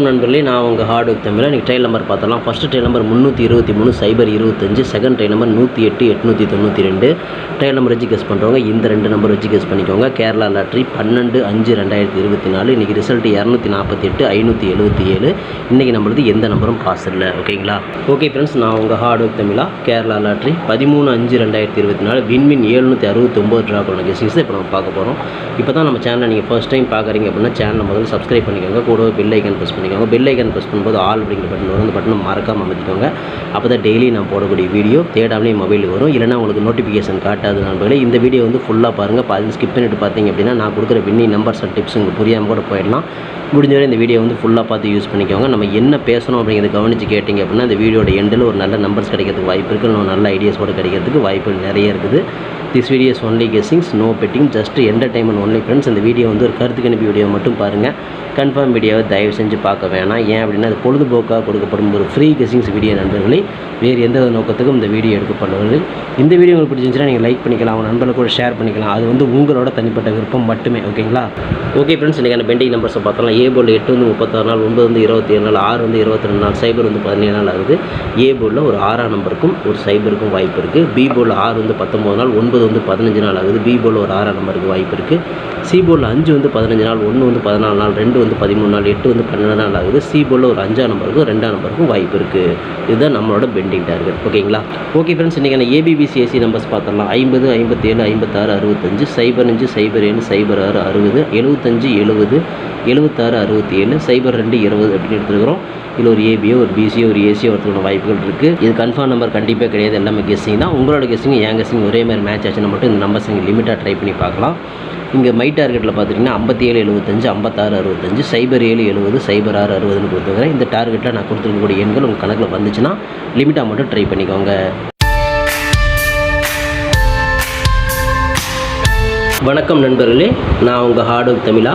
வணக்கம் நண்பர்களே நான் உங்கள் ஹார்டு ஒர்க் தமிழ் இன்றைக்கி ட்ரெயில் நம்பர் பார்த்தலாம் ஃபஸ்ட்டு ட்ரெயில் நம்பர் முந்நூற்றி இருபத்தி மூணு சைபர் இருபத்தஞ்சு செகண்ட் ட்ரெயில் நம்பர் நூற்றி எட்டு எட்நூற்றி தொண்ணூற்றி ரெண்டு. ட்ரெயில் நம்பர் வச்சு கெஸ் பண்ணுறவங்க இந்த ரெண்டு நம்பர் வச்சு கெஸ் பண்ணிக்கோங்க. கேரளா லாட்ரி பன்னெண்டு அஞ்சு ரெண்டாயிரத்தி இருபத்தி நாலு. இன்றைக்கி ரிசல்ட் இரநூத்தி நாற்பத்தி எட்டு ஐநூற்றி எழுபத்தி ஏழு. இன்றைக்கி நம்மளுக்கு எந்த நம்பரும் பாஸ் இல்லை ஓகேங்களா? ஓகே ஃப்ரெண்ட்ஸ் நான் உங்கள் ஹார்டு ஒர்க் தமிழா கேரளா லாட்ரி பதிமூணு அஞ்சு ரெண்டாயிரத்தி இருபத்தி நாலு. வின்வின் ஏழ்நூற்றி அறுபத்தொம்போது ட்ரா பண்ண கெஸிங்ஸ் இப்போ நம்ம பார்க்க போகிறோம் இப்போ தான் நம்ம சேனலை நீங்கள் ஃபர்ஸ்ட் டைம் பார்க்குறீங்க அப்படின்னா சேனலை முதல்ல சப்ஸ்கிரைப் பண்ணிக்கோங்க. கூடவே பெல் ஐக்கன் ப்ரெஸ் பண்ணிக்கோங்க. பெல் ஐக்கன் ப்ரெஸ் பண்ணும்போது ஆல் அப்படிங்கிற பட்டன் வரும். அந்த பட்டனை மறக்காமல் அமைச்சிக்கோங்க. அப்போ தான் டெய்லி நான் போடக்கூடிய வீடியோ தேடாமலே மொபைலுக்கு வரும். இல்லைனா உங்களுக்கு நோட்டிஃபிகேஷன் காட்டாது நண்பர்களே. இந்த வீடியோ வந்து ஃபுல்லாக பாருங்கள் பாதி ஸ்கிப் பண்ணிட்டு பார்த்தீங்க அப்படின்னா நான் கொடுக்குற வின்னி நம்பர்ஸ் அண்ட் டிப்ஸ் உங்களுக்கு புரியாமல் கூட போயிடலாம். முடிஞ்ச வரை இந்த வீடியோ வந்து ஃபுல்லாக பார்த்து யூஸ் பண்ணிக்கோங்க. நம்ம என்ன பேசணும் அப்படிங்கிறத கவனித்து கேட்டிங்க அப்படின்னா இந்த வீடியோட எண்டில் ஒரு நல்ல நம்பர்ஸ் கிடைக்கிறதுக்கு வாய்ப்பு இருக்குது இன்னும் நல்ல ஐடியாஸ் கூட கிடைக்கிறதுக்கு வாய்ப்புகள் நிறைய இருக்குது. This videos only guessings no betting just entertainment only friends இந்த வீடியோ வந்து ஒரு கருத்து கணிப்பு வீடியோ மட்டும் பாருங்கள் கன்ஃபார்ம் வீடியோவை தயவு செஞ்சு பார்க்க வேணாம். ஏன் அப்படின்னா அது பொழுதுபோக்காக கொடுக்கப்படும் ஒரு ஃப்ரீ கெஸிங்ஸ் வீடியோ நண்பர்களே. வேறு எந்த நோக்கத்துக்கும் இந்த வீடியோ எடுக்கப்படவில்லை. இந்த வீடியோ உங்களுக்கு பிடிச்சிருந்துச்சுன்னா நீங்கள் லைக் பண்ணிக்கலாம். உங்கள் நண்பர்களுக்கு கூட ஷேர் பண்ணிக்கலாம். அது வந்து உங்களோட தனிப்பட்ட விருப்பம் மட்டுமே ஓகேங்களா ஓகே ஃப்ரெண்ட்ஸ் இன்றைக்கான பெண்டிங் நம்பர்ஸை பார்த்தோம்னா ஏ போர்டில் எட்டு வந்து முப்பத்தாறு நாள் ஒன்பது வந்து இருபத்தி ஏழு நாள் ஆறு வந்து இருபத்தி ரெண்டு நாள் சைபர் வந்து பதினேழு நாள் ஆகுது. ஏ போர்டில் ஒரு ஆறாம் நம்பருக்கும் ஒரு சைபருக்கும் வாய்ப்பு இருக்குது பி போர்டில் ஆறு வந்து பத்தொம்பது நாள் ஒன்பது வந்து பதினஞ்சு நாள் ஆகுது. பி போர்டில் ஒரு ஆறாம் நம்பருக்கு வாய்ப்பு இருக்குது சி போர்டில் அஞ்சு வந்து பதினஞ்சு நாள் ஒன்று வந்து பதினாலு நாள் ரெண்டு வந்து பதிமூணு நாள் எட்டு வந்து பன்னெண்டு நாள் ஆகுது சி ஒரு அஞ்சாம் நம்பருக்கும் ரெண்டாம் நம்பருக்கும் வாய்ப்பு இருக்குது இதுதான் நம்மளோட பெண்டிங் டார்கெட் ஓகேங்களா? ஓகே ஃப்ரெண்ட்ஸ் இன்றைக்கான ஏபிபிசிஎஸ்சி நம்பர்ஸ் பார்த்துடலாம். ஐம்பது ஐம்பத்தேழு ஐம்பத்தாறு அறுபத்தஞ்சு சைபர் அஞ்சு சைபர் ஏழு சைபர் ஆறு அறுபது எழுபத்தஞ்சு எழுபது எழுபத்தாறு அறுபத்தி ஏழு சைபர் ரெண்டு இருபது அப்படின்னு எடுத்துருக்கிறோம். இதில் ஒரு ஏபியோ ஒரு பிசியோ ஒரு ஏசியோ ஒருத்தரோட வாய்ப்புகள் இருக்குது இது கன்ஃபார்ம் நம்பர் கண்டிப்பாக கிடையாது. எல்லாமே கெஸ்ஸிங் தான் உங்களோட கெஸ்ஸிங் என் கெஸ்ஸிங் ஒரே மாதிரி மேட்ச் ஆச்சுன்னா மட்டும் இந்த நம்பர்ஸ் நீங்கள் லிமிட்டாக ட்ரை பண்ணி பார்க்கலாம். இங்கே மை டார்கெட்டில் பார்த்துட்டிங்கன்னா ஐம்பத்தி ஏழு எழுபத்தஞ்சு ஐம்பத்தாறு அறுபத்தஞ்சு சைபர் ஏழு எழுபது சைபர் ஆறு அறுபதுன்னு கொடுத்துருக்கிறேன். இந்த டார்கெட்டில் நான் கொடுத்துருக்கக்கூடிய எண்கள் உங்கள் கணக்கில் வந்துச்சுன்னா லிமிட்டாக மட்டும் ட்ரை பண்ணிக்கோங்க. வணக்கம் நண்பர்களே. நான் உங்கள் ஹார்ட் ஒர்க் தமிழா.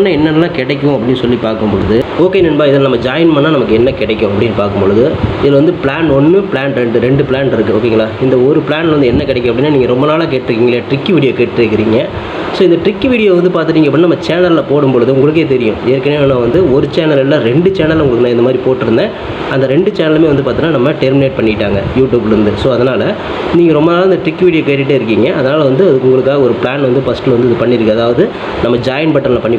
பண்ணால் என்னென்னலாம் கிடைக்கும் அப்படின்னு சொல்லி பார்க்கும்பொழுது ஓகே நண்பா இதில் நம்ம ஜாயின் பண்ணால் நமக்கு என்ன கிடைக்கும் அப்படின்னு பார்க்கும்பொழுது இதில் வந்து பிளான் ஒன்று பிளான் ரெண்டு ரெண்டு பிளான் இருக்குது ஓகேங்களா இந்த ஒரு பிளான் வந்து என்ன கிடைக்கும் அப்படின்னா நீங்கள் ரொம்ப நாளாக கேட்டிருக்கீங்களே ட்ரிக்கி வீடியோ கேட்டிருக்கிறீங்க. ஸோ இந்த ட்ரிக்கி வீடியோ வந்து பார்த்துட்டீங்க அப்படின்னா நம்ம சேனலில் போடும்பொழுது உங்களுக்கே தெரியும். ஏற்கனவே நான் வந்து ஒரு சேனல் இல்லை ரெண்டு சேனல் உங்களுக்கு நான் இந்த மாதிரி போட்டிருந்தேன். அந்த ரெண்டு சேனலுமே வந்து பார்த்தீங்கன்னா நம்ம டெர்மினேட் பண்ணிட்டாங்க யூடியூப்லேருந்து ஸோ அதனால் நீங்கள் ரொம்ப நாள் இந்த ட்ரிக் வீடியோ கேட்டுகிட்டே இருக்கீங்க. அதனால் வந்து அதுக்கு உங்களுக்காக ஒரு பிளான் வந்து ஃபஸ்ட்டில் வந்து இது பண்ணியிருக்கு. அதாவது நம்ம ஜாயின் பட்டனில் பண்ணி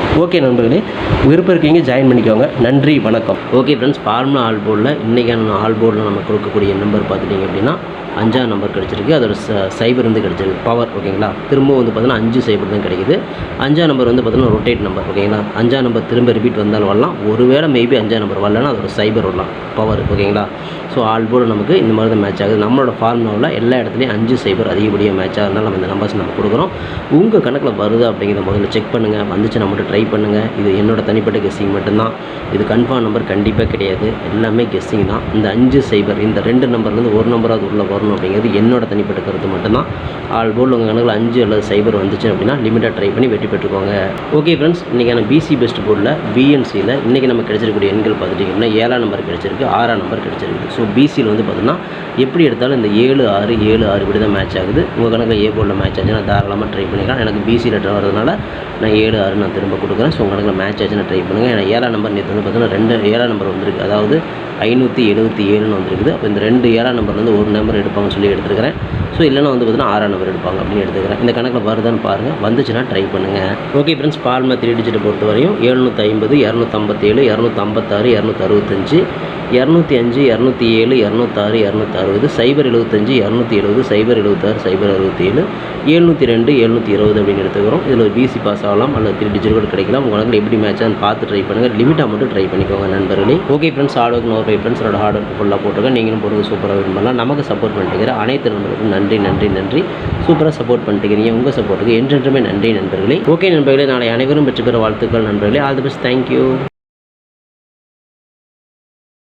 ஓகே நண்பர்களே விருப்பம் இருக்கீங்க ஜாயின் பண்ணிக்கோங்க. நன்றி வணக்கம். ஓகே ஃப்ரெண்ட்ஸ் ஃபார்முலா ஆல் போர்டில் இன்றைக்கான ஆல் போர்டில் நம்ம கொடுக்கக்கூடிய நம்பர் பார்த்துட்டிங்க அப்படின்னா அஞ்சாம் நம்பர் கிடச்சிருக்கு. அதோட ச சைபர் வந்து கிடச்சிருக்கு. பவர் ஓகேங்களா? திரும்ப வந்து பார்த்தீங்கன்னா அஞ்சு சைபர் தான் கிடைக்குது. அஞ்சாம் நம்பர் வந்து பார்த்தீங்கன்னா ரொட்டேட் நம்பர் ஓகேங்களா? அஞ்சாம் நம்பர் திரும்ப ரிப்பீட் வந்தாலும் வரலாம். ஒருவேளை மேபி அஞ்சாம் நம்பர் வரலன்னா அதோட சைபர் வரலாம். பவர் ஓகேங்களா? ஸோ ஆல் போர்டு நமக்கு இந்த மாதிரி தான் மேட்ச் ஆகுது. நம்மளோட ஃபார்முலாவில் எல்லா இடத்துலையும் அஞ்சு சைபர் அதிகப்படியாக மேட்ச் ஆகுதுனால நம்ம இந்த நம்பர்ஸ் நம்ம கொடுக்குறோம். உங்கள் கணக்கில் வருது அப்படிங்கிறத முதல்ல செக் பண்ணுங்கள் வந்துச்சுன்னா மட்டும் ட்ரை பண்ணுங்கள் இது என்னோட தனிப்பட்ட கெஸ்ஸிங் மட்டும்தான். இது கன்ஃபார்ம் நம்பர் கண்டிப்பாக கிடையாது. எல்லாமே கெஸ்ஸிங் தான். இந்த அஞ்சு சைபர் இந்த ரெண்டு நம்பர்லேருந்து ஒரு நம்பராவது உள்ளே வரணும் அப்படிங்கிறது என்னோட தனிப்பட்ட கருத்து மட்டும்தான். ஆல் போர்டு உங்கள் கணக்கில் அஞ்சு அல்லது சைபர் வந்துச்சு அப்படின்னா லிமிட்டாக ட்ரை பண்ணி வெற்றி பெற்றுக்கோங்க. ஓகே ஃப்ரெண்ட்ஸ் இன்றைக்கான பிசி பெஸ்ட் போர்டில் பிஎன்சியில் இன்றைக்கி நம்ம கிடைச்சிருக்கக்கூடிய எண்கள் பார்த்துட்டிங்கன்னா ஏழாம் நம்பர் கிடைச்சிருக்கு ஆறாம் நம்பர் கிடைச்சிருக்கு. ஸோ பிசியில் வந்து பார்த்தீங்கன்னா எப்படி எடுத்தாலும் இந்த ஏழு ஆறு ஏழு ஆறு இப்படி தான் மேட்ச் ஆகுது உங்கள் கணக்கு ஏ போர்டில் மேட்ச் ஆச்சுன்னா தாராளமாக ட்ரை பண்ணிக்கலாம். எனக்கு பிசி லெட்டர் வரதுனால நான் ஏழு ஆறு நான் திரும்ப கொடுக்குறேன். ஸோ உங்கள் கணக்கில் மேட்ச் ஆச்சுன்னா ட்ரை பண்ணுங்கள் ஏன்னா ஏழாம் நம்பர் நேற்று வந்து பார்த்தீங்கன்னா ரெண்டு ஏழாம் நம்பர் வந்திருக்கு. அதாவது ஐநூற்றி எழுபத்தி ஏழுன்னு வந்திருக்குது. அப்போ இந்த ரெண்டு ஏழாம் நம்பர்லேருந்து ஒரு நம்பர் எடுப்பாங்கன்னு சொல்லி எடுத்துருக்கிறேன். ஸோ இல்லைனா வந்து பார்த்தீங்கன்னா ஆறாம் நம்பர் எடுப்பாங்க அப்படின்னு எடுத்துக்கிறேன். இந்த கணக்கில் வருதான்னு பாருங்கள் வந்துச்சுன்னா ட்ரை பண்ணுங்கள் ஓகே ஃப்ரெண்ட்ஸ் பால்மா த்ரீ டிஜிட்டை பொறுத்த வரையும் எழுநூற்றி ஐம்பது இரநூத்தம்பத்தேழு இரநூத்தம்பத்தாறு இரநூத்தறுபத்தஞ்சு இரநூத்தி அஞ்சு இரநூத்தி ஏழு இரநூத்தாறு இரநூத்தி அறுபது சைபர் எழுபத்தஞ்சு இரநூத்தி எழுபது சைபர் எழுபத்தாறு சைபர் அறுபத்தி ஏழு எழுநூற்றி ரெண்டு எழுநூற்றி இருபது அப்படின்னு எடுத்துக்கிறோம். இதில் பிசி பாஸ் ஆகலாம் அல்லது த்ரீ டிஜிட் கூட கிடைக்கலாம். உங்களுக்கு எப்படி மேட்ச் பார்த்து ட்ரை பண்ணுங்கள் லிமிட்டாக மட்டும் ட்ரை பண்ணிக்கோங்க நண்பர்களே. Okay friends hard work no friends என்னோட ஹார்ட் ஒர்க் ஃபுல்லாக போட்டிருக்கேன். நீங்களும் போடுங்க சூப்பராக விரும்பலாம். நமக்கு சப்போர்ட் பண்ணிட்டுக்கிற அனைத்து நண்பர்களுக்கும் நன்றி நன்றி நன்றி. சூப்பராக சப்போர்ட் பண்ணிட்டுக்கிறீங்க உங்கள் சப்போர்ட்டுக்கு என்றென்றுமே நன்றி நண்பர்களே. ஓகே நண்பர்களே நாளை அனைவரும் பெற்று பெற வாழ்த்துக்கள் நண்பர்களே. All the best thank you